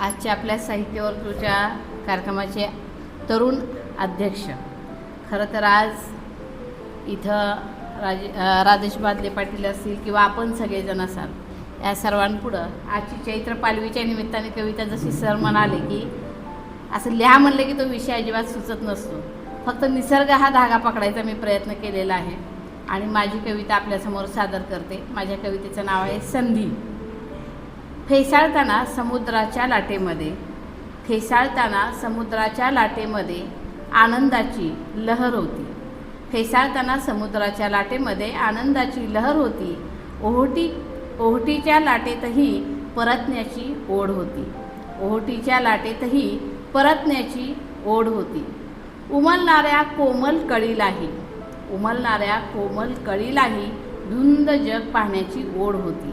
आजच्या आपल्या साहित्य वर्तुळच्या कार्यक्रमाचे तरुण अध्यक्ष. खरं तर आज इथं राज राजेश बादले पाटील असतील किंवा आपण सगळेजण असाल या सर्वांपुढं आजची चैत्र पालवीच्या निमित्ताने कविता जशी सर म्हणाले की असं लिहा म्हणलं की तो विषय अजिबात सुचत नसतो. फक्त निसर्ग हा धागा पकडायचा मी प्रयत्न केलेला आहे. आणि माझी कविता आपल्यासमोर सादर करते. माझ्या कवितेचं नाव आहे संधी. फेसाळताना समुद्राच्या लाटेमध्ये. फेसाळताना समुद्राच्या लाटेमध्ये आनंदाची लहर होती. फेसाळताना समुद्राच्या लाटेमध्ये आनंदाची लहर होती. ओहोटी ओहोटीच्या लाटेतही परतण्याची ओढ होती. ओहोटीच्या लाटेतही परतण्याची ओढ होती. उमलणाऱ्या कोमल कळीलाही उमलणाऱ्या कोमल कळीलाही धुंद जग पाहण्याची ओढ होती.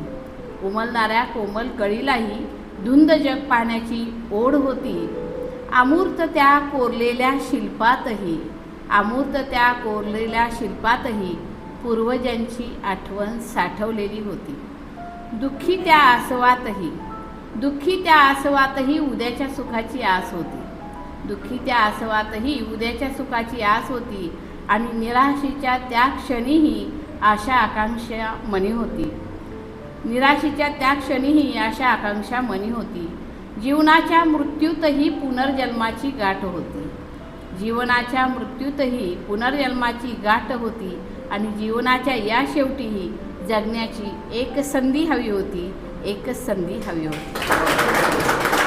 उमलणाऱ्या कोमल कळीलाही धुंद जग पाहण्याची ओढ होती. अमूर्त त्या कोरलेल्या शिल्पातही अमूर्त त्या कोरलेल्या शिल्पातही पूर्वजांची आठवण साठवलेली होती. दुःखी त्या आसवातही दुःखी त्या आसवातही उद्याच्या सुखाची आस होती. दुःखी त्या आसवातही उद्याच्या सुखाची आस होती आणि निराशीच्या त्या क्षणीही आशा आकांक्षा मनी होती. निराशेच्या त्या क्षणीही अशा आकांक्षा मनी होती. जीवनाच्या मृत्यूतही पुनर्जन्माची गाठ होती. जीवनाच्या मृत्यूतही पुनर्जन्माची गाठ होती आणि जीवनाच्या या शेवटीही जगण्याची एक संधी हवी होती एकच संधी हवी होती.